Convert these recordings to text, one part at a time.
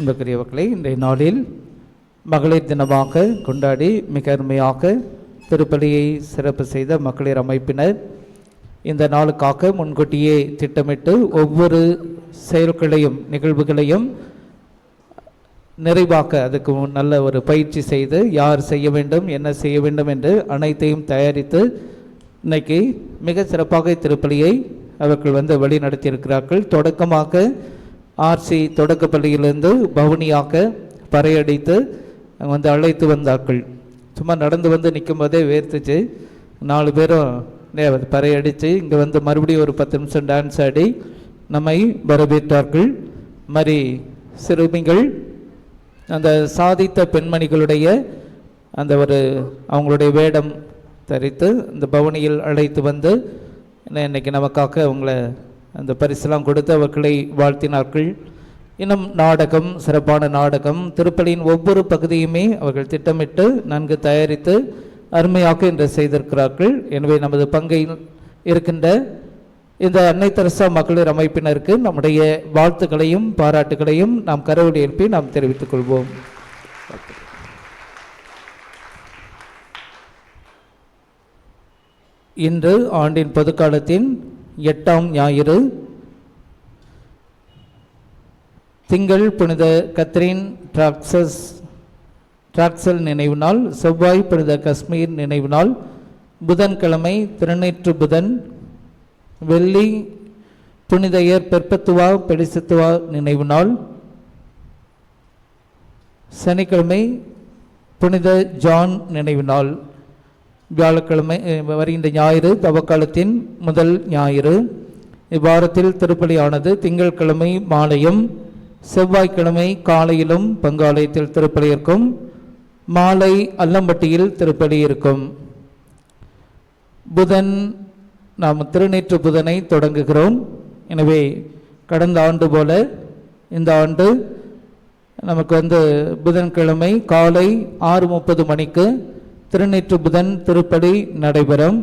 அன்புக்குரியவர்களை இன்றைய நாளில் மகளிர் தினமாக கொண்டாடி மிக அருமையாக திருப்பலியை சிறப்பு செய்த மகளிர் அமைப்பினர் இந்த நாளுக்காக முன்கூட்டியே திட்டமிட்டு ஒவ்வொரு செயல்களையும் நிகழ்வுகளையும் நிறைவாக்க அதுக்கு நல்ல ஒரு பயிற்சி செய்து யார் செய்ய வேண்டும் என்ன செய்ய வேண்டும் என்று அனைத்தையும் தயாரித்து இன்னைக்கு மிக சிறப்பாக திருப்பலியை அவர்கள் வந்து வழி நடத்தியிருக்கிறார்கள் தொடக்கமாக ஆர்சி தொடக்கப்பள்ளியிலிருந்து பவுனியாக பறையடித்து வந்து அழைத்து வந்தார்கள். சும்மா நடந்து வந்து நிற்கும் போதே வேர்த்துச்சு. நாலு பேரும் பறையடித்து இங்கே வந்து மறுபடியும் ஒரு பத்து நிமிஷம் டான்ஸ் ஆடி நம்மை வரவேற்றார்கள். மாதிரி சிறுமிகள் அந்த சாதித்த பெண்மணிகளுடைய அந்த ஒரு அவங்களுடைய வேடம் தரித்து இந்த பவனியில் அழைத்து வந்து இன்னைக்கு நமக்காக அவங்கள அந்த பரிசெல்லாம் கொடுத்து அவர்களை வாழ்த்தினார்கள். இன்னும் நாடகம் சிறப்பான நாடகம் திருப்பலியின் ஒவ்வொரு பகுதியுமே அவர்கள் திட்டமிட்டு நன்கு தயாரித்து அருமையாக இன்று செய்திருக்கிறார்கள். எனவே நமது பங்கையில் இருக்கின்ற இந்த அன்னை தெரசா மகளிர் அமைப்பினருக்கு நம்முடைய வாழ்த்துக்களையும் பாராட்டுகளையும் நாம் கரவடி எழுப்பி நாம் தெரிவித்துக் கொள்வோம். இன்று ஆண்டின் பொதுக்காலத்தின் எட்டாம் ஞாயிறு. திங்கள் புனித கத்ரின் டிராக்சஸ் டிராக்சல் நினைவு நாள் செவ்வாய் புனித காஷ்மீர் நினைவு நாள் புதன்கிழமை திருநேற்று புதன் வெள்ளி புனிதையர் பெர்பத்துவா பெடிசத்துவா நினைவு நாள். சனிக்கிழமை புனித ஜான் நினைவு நாள். வியாழக்கிழமை வருகின்ற ஞாயிறு தவக்காலத்தின் முதல் ஞாயிறு. இவ்வாரத்தில் திருப்பலியானது திங்கட்கிழமை மாலையும் செவ்வாய்க்கிழமை காலையிலும் பங்காலயத்தில் திருப்பலி இருக்கும். மாலை அல்லம்பட்டியில் திருப்பலி இருக்கும். புதன் நாம் திருநேற்று புதனை தொடங்குகிறோம். எனவே கடந்த ஆண்டு போல இந்த ஆண்டு நமக்கு வந்து புதன்கிழமை காலை ஆறு முப்பது மணிக்கு திருநீற்று புதன் திருப்படி நடைபெறும்.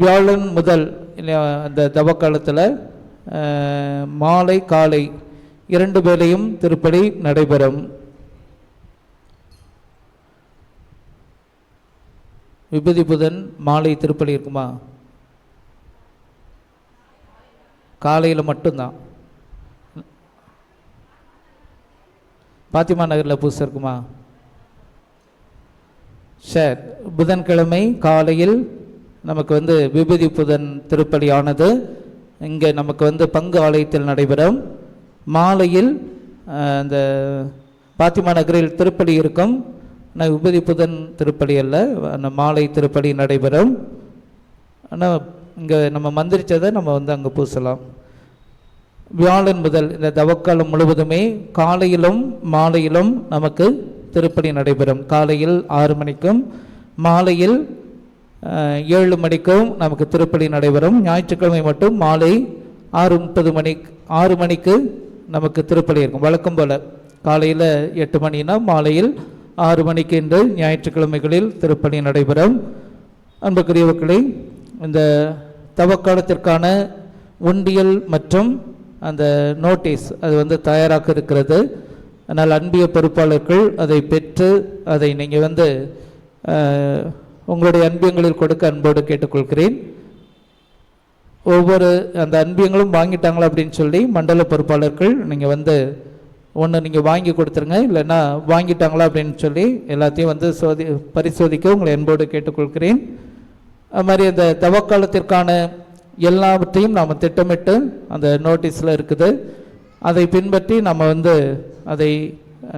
வியாழன் முதல் அந்த தவக்காலத்தில் மாலை காலை இரண்டு வேளையும் திருப்படி நடைபெறும். விபதி புதன் மாலை திருப்பலி இருக்குமா? காலையில் மட்டும்தான். பாத்திமா நகரில் புதுசாக இருக்குமா? சார் புதன்கிழமை காலையில் நமக்கு வந்து விபூதி புதன் திருப்பலியானது. இங்கே நமக்கு வந்து பங்கு ஆலயத்தில் நடைபெறும். மாலையில் இந்த அந்த பாத்திமா நகரில் திருப்பலி இருக்கும். ஆனால் விபூதி புதன் திருப்பலி அல்ல அந்த மாலை திருப்பலி நடைபெறும். ஆனால் இங்கே நம்ம மந்திரிச்சதை நம்ம வந்து அங்கே பூசலாம். வியாழன் முதல் இந்த தவக்காலம் முழுவதுமே காலையிலும் மாலையிலும் நமக்கு திருப்பணி நடைபெறும். காலையில் ஆறு மணிக்கும் மாலையில் ஏழு மணிக்கும் நமக்கு திருப்பணி நடைபெறும். ஞாயிற்றுக்கிழமை மட்டும் மாலை ஆறு முப்பது மணி ஆறு மணிக்கு நமக்கு திருப்பலி இருக்கும். வழக்கம் போல் காலையில் எட்டு மணினா மாலையில் ஆறு மணிக்கு என்று ஞாயிற்றுக்கிழமைகளில் திருப்பணி நடைபெறும். அன்புக்குரியவர்களை இந்த தவக்காலத்திற்கான உண்டியல் மற்றும் அந்த நோட்டீஸ் அது வந்து தயாராக இருக்கிறது. அதனால் அன்பிய பொறுப்பாளர்கள் அதை பெற்று அதை நீங்கள் வந்து உங்களுடைய அன்பியங்களில் கொடுக்க அன்போடு கேட்டுக்கொள்கிறேன். ஒவ்வொரு அந்த அன்பியங்களும் வாங்கிட்டாங்களா அப்படின்னு சொல்லி மண்டல பொறுப்பாளர்கள் நீங்கள் வந்து ஒன்று நீங்கள் வாங்கி கொடுத்துருங்க இல்லைன்னா வாங்கிட்டாங்களா அப்படின்னு சொல்லி எல்லாத்தையும் வந்து சோதி பரிசோதிக்க உங்களை அன்போடு கேட்டுக்கொள்கிறேன். அது மாதிரி அந்த தவக்காலத்திற்கான எல்லாவற்றையும் நாம் திட்டமிட்டு அந்த நோட்டீஸில் இருக்குது. அதை பின்பற்றி நம்ம வந்து அதை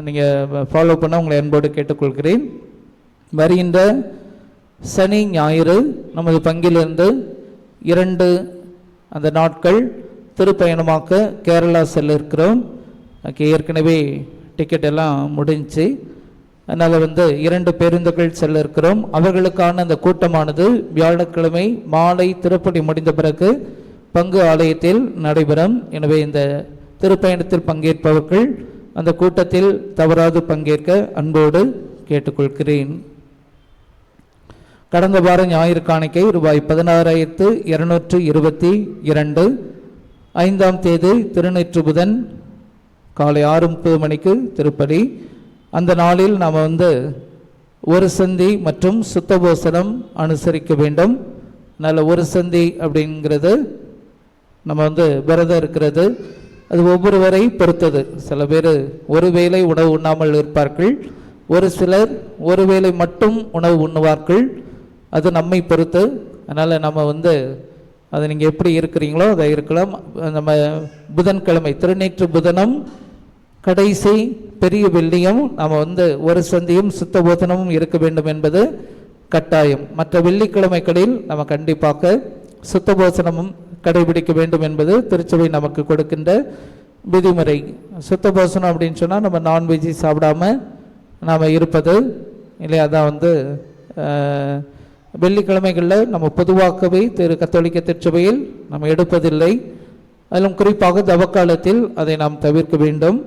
நீங்கள் ஃபாலோ பண்ண உங்களை அன்போடு கேட்டுக்கொள்கிறேன். வருகின்ற சனி ஞாயிறு நமது பங்கிலிருந்து இரண்டு அந்த நாட்கள் திருப்பயணமாக்க கேரளா செல்ல இருக்கிறோம் அதுக்கு ஏற்கனவே டிக்கெட் எல்லாம் முடிஞ்சுச்சு அதனால் வந்து இரண்டு பேருந்துகள் செல்ல இருக்கிறோம் அவர்களுக்கான அந்த கூட்டமானது வியாழக்கிழமை மாலை திருப்பணி முடிந்த பிறகு பங்கு ஆலயத்தில் நடைபெறும். எனவே இந்த திருப்பயணத்தில் பங்கேற்பவர்கள் அந்த கூட்டத்தில் தவறாது பங்கேற்க அன்போடு கேட்டுக்கொள்கிறேன். கடந்த வார ஞாயிறு காணிக்கை ரூபாய் பதினாறாயிரத்து இருநூற்று இருபத்தி இரண்டு ஐந்தாம் தேதி திருநெற்று புதன் காலை ஆறு முப்பது மணிக்கு திருப்பலி அந்த நாளில் நாம் வந்து ஒரு சந்தி மற்றும் சுத்தபோசனம் அனுசரிக்க வேண்டும். நல்ல ஒரு சந்தி அப்படிங்கிறது நம்ம வந்து விரதம் இருக்கிறது. அது ஒவ்வொருவரை பொறுத்தது. சில பேர் ஒரு வேளை உணவு உண்ணாமல் இருப்பார்கள். ஒரு சிலர் ஒரு வேளை மட்டும் உணவு உண்ணுவார்கள். அது நம்மை பொறுத்து. அதனால் நம்ம வந்து அது நீங்கள் எப்படி இருக்கிறீங்களோ அதை இருக்கலாம். நம்ம புதன்கிழமை திருநேற்று புதனம் கடைசி பெரிய வெள்ளியும் நம்ம வந்து ஒரு சந்தியும் சுத்த போதனமும் இருக்க வேண்டும் என்பது கட்டாயம். மற்ற வெள்ளிக்கிழமைகளில் நம்ம கண்டிப்பாக சுத்த போசனமும் கடைபிடிக்க வேண்டும் என்பது திருச்சபை நமக்கு கொடுக்கின்ற விதிமுறை. சுத்த போசனம் அப்படின்னு சொன்னால் நம்ம நான்வெஜ்ஜி சாப்பிடாம நாம் இருப்பது இல்லையா? அதான் வந்து வெள்ளிக்கிழமைகளில் நம்ம பொதுவாகவே திரு கத்தோலிக்க திருச்சபையில் நம்ம எடுப்பதில்லை. அதிலும் குறிப்பாக தவக்காலத்தில் அதை நாம் தவிர்க்க வேண்டும்.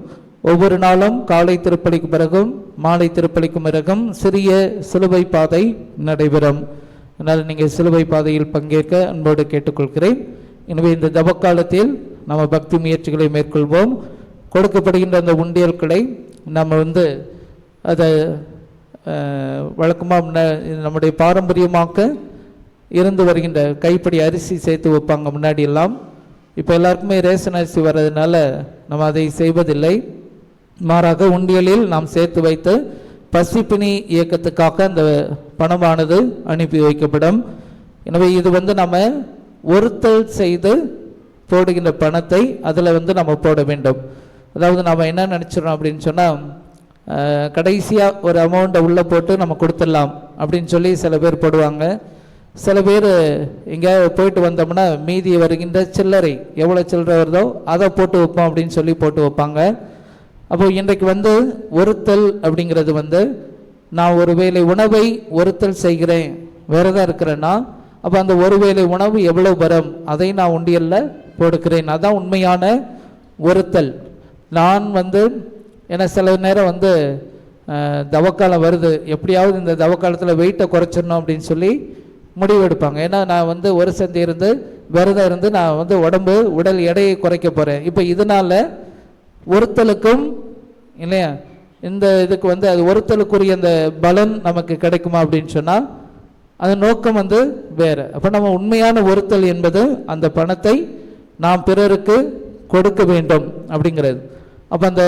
ஒவ்வொரு நாளும் காலை திருப்பலிக்கு பிறகும் மாலை திருப்பலிக்கு பிறகும் சிறிய சிலுவை பாதை நடைபெறும். அதனால் நீங்கள் சிலுவை பாதையில் பங்கேற்க அன்போடு கேட்டுக்கொள்கிறேன். எனவே இந்த தவக்காலத்தில் நம்ம பக்தி முயற்சிகளை மேற்கொள்வோம். கொடுக்கப்படுகின்ற அந்த உண்டியல்களை நம்ம வந்து அதை வழக்கமாக நம்முடைய பாரம்பரியமாக இருந்து வருகின்ற கைப்படி அரிசி சேர்த்து வைப்பாங்க முன்னாடி எல்லாம் இப்போ எல்லாருக்குமே ரேஷன் அரிசி வர்றதுனால நம்ம அதை செய்வதில்லை. மாறாக உண்டியலில் நாம் சேர்த்து வைத்து பசிப்பினி இயக்கத்துக்காக அந்த பணமானது அனுப்பி வைக்கப்படும். எனவே இது வந்து நம்ம ஒருத்தல் செய்து போடுகின்ற பணத்தை அதில் வந்து நம்ம போட வேண்டும். அதாவது நம்ம என்ன நினச்சிடறோம் அப்படின்னு சொன்னால் கடைசியாக ஒரு அமௌண்ட்டை உள்ளே போட்டு நம்ம கொடுத்துடலாம் அப்படின்னு சொல்லி சில பேர் போடுவாங்க. சில பேர் எங்கேயாவது போயிட்டு வந்தோம்னா மீதி வருகின்ற சில்லறை எவ்வளோ சில்லறை வருதோ அதை போட்டு வைப்போம் அப்படின்னு சொல்லி போட்டு வைப்பாங்க. அப்போது இன்றைக்கு வந்து ஒருத்தல் அப்படிங்கிறது வந்து நான் ஒரு வேளை உணவை ஒருத்தல் செய்கிறேன் விரதம் இருக்கிறேன்னா அப்போ அந்த ஒரு வேளை உணவு எவ்வளோ வரும்? அதை நான் உண்டியலில் போடுக்கிறேன். அதுதான் உண்மையான ஒருத்தல். நான் வந்து ஏன்னா சில நேரம் வந்து தவக்காலம் வருது. எப்படியாவது இந்த தவக்காலத்தில் வெயிட்டை குறைச்சிடணும் அப்படின்னு சொல்லி முடிவு எடுப்பாங்க. ஏன்னா நான் வந்து ஒரு சந்தி இருந்து விரதம் இருந்து நான் வந்து உடம்பு உடல் எடையை குறைக்க போகிறேன் இப்போ இதனால் ஒருத்தலுக்கும் இல்லையா? இந்த இதுக்கு வந்து அது ஒருத்தலுக்குரிய அந்த பலன் நமக்கு கிடைக்குமா அப்படின்னு சொன்னால் அதன் நோக்கம் வந்து வேறு. அப்போ நம்ம உண்மையான ஒருத்தல் என்பது அந்த பணத்தை நாம் பிறருக்கு கொடுக்க வேண்டும் அப்படிங்கிறது. அப்போ அந்த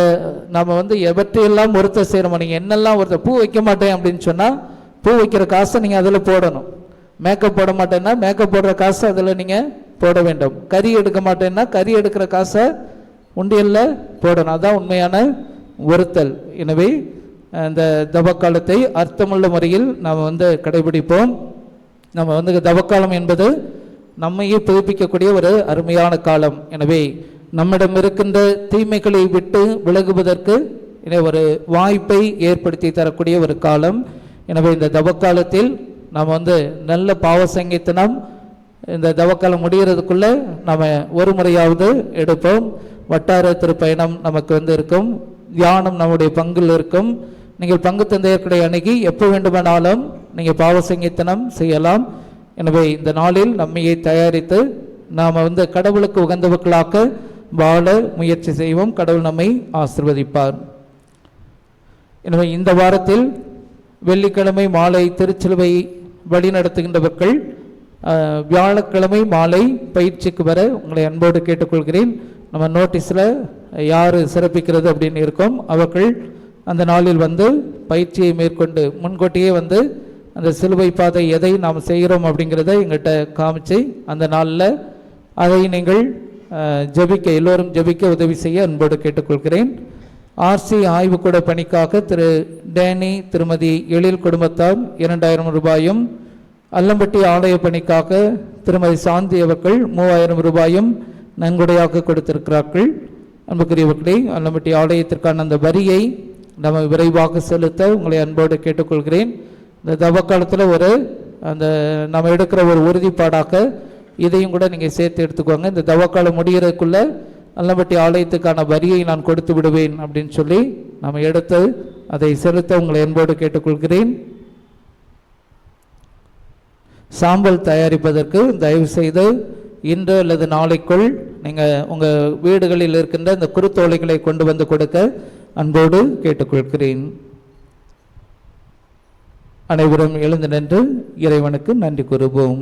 நம்ம வந்து எவற்றையெல்லாம் ஒருத்தர் செய்கிறோமோ நீங்கள் என்னெல்லாம் ஒருத்தர் பூ வைக்க மாட்டேன் அப்படின்னு சொன்னால் பூ வைக்கிற காசை நீங்கள் அதில் போடணும். மேக்கப் போட மாட்டேன்னா மேக்கப் போடுற காசை அதில் நீங்கள் போட வேண்டும். கறி எடுக்க மாட்டேன்னா கறி எடுக்கிற காசை உண்டியலில் போடணும். அதுதான் உண்மையான ஒருத்தல். எனவே இந்த தவக்காலத்தை அர்த்தமுள்ள முறையில் நாம் வந்து கடைபிடிப்போம். நம்ம வந்து தவக்காலம் என்பது நம்மையே புதுப்பிக்கக்கூடிய ஒரு அருமையான காலம். எனவே நம்மிடம் இருக்கின்ற தீமைகளை விட்டு விலகுவதற்கு ஒரு வாய்ப்பை ஏற்படுத்தி தரக்கூடிய ஒரு காலம். எனவே இந்த தவக்காலத்தில் நாம் வந்து நல்ல பாவ சங்கீத்தனம் இந்த தவக்காலம் முடிகிறதுக்குள்ளே நம்ம ஒரு முறையாவது எடுப்போம். வட்டார திருப்பயணம் நமக்கு வந்து இருக்கும். தியானம் நம்முடைய பங்கில் இருக்கும். நீங்கள் பங்கு தந்தையர்களை அணுகி எப்போ வேண்டுமானாலும் நீங்கள் பாவசங்கித்தனம் செய்யலாம். எனவே இந்த நாளில் நம்மையை தயாரித்து நாம் வந்து கடவுளுக்கு உகந்தவர்களாக்க வாழ முயற்சி செய்வோம். கடவுள் நம்மை ஆசிர்வதிப்பார். எனவே இந்த வாரத்தில் வெள்ளிக்கிழமை மாலை திருச்சிலுவை வழிநடத்துகின்றவர்கள் நடத்துகின்றவர்கள் வியாழக்கிழமை மாலை பயிற்சிக்கு வர உங்களை அன்போடு கேட்டுக்கொள்கிறேன். நம்ம நோட்டீஸில் யார் சிறப்பிக்கிறது அப்படின்னு இருக்கோம். அவர்கள் அந்த நாளில் வந்து பயிற்சியை மேற்கொண்டு முன்கூட்டியே வந்து அந்த சிலுவை பாதை எதை நாம் செய்கிறோம் அப்படிங்கிறத எங்கிட்ட காமிச்சு அந்த நாளில் அதை நீங்கள் ஜபிக்க ஜெபிக்க எல்லோரும் ஜெபிக்க உதவி செய்ய அன்போடு கேட்டுக்கொள்கிறேன். ஆர்சி ஆய்வுக்கூட பணிக்காக திரு டேனி திருமதி எழில் குடும்பத்தார் இரண்டாயிரம் ரூபாயும் அல்லம்பட்டி ஆலய பணிக்காக திருமதி சாந்தி அவர்கள் மூவாயிரம் ரூபாயும் நன்கொடையாக கொடுத்திருக்கிறார்கள். அன்புக்குரியவர்களே அல்லம்பட்டி ஆலயத்திற்கான அந்த வரியை நம்ம விரைவாக செலுத்த உங்களை அன்போடு கேட்டுக்கொள்கிறேன். இந்த தவக்காலத்தில் ஒரு அந்த நம்ம எடுக்கிற ஒரு உறுதிப்பாடாக இதையும் கூட நீங்கள் சேர்த்து எடுத்துக்கோங்க. இந்த தவக்காலம் முடிகிறதுக்குள்ளே நல்லபட்டி ஆலயத்துக்கான வரியை நான் கொடுத்து விடுவேன் அப்படின்னு சொல்லி நம்ம எடுத்து அதை செலுத்த உங்களை அன்போடு கேட்டுக்கொள்கிறேன். சாம்பல் தயாரிப்பதற்கு தயவுசெய்து இன்று அல்லது நாளைக்குள் நீங்கள் உங்கள் வீடுகளில் இருக்கின்ற இந்த குருத்தோலைகளை கொண்டு வந்து கொடுக்க அன்போடு கேட்டுக்கொள்கிறேன். அனைவரும் எழுந்து நின்று இறைவனுக்கு நன்றி கூறுவோம்.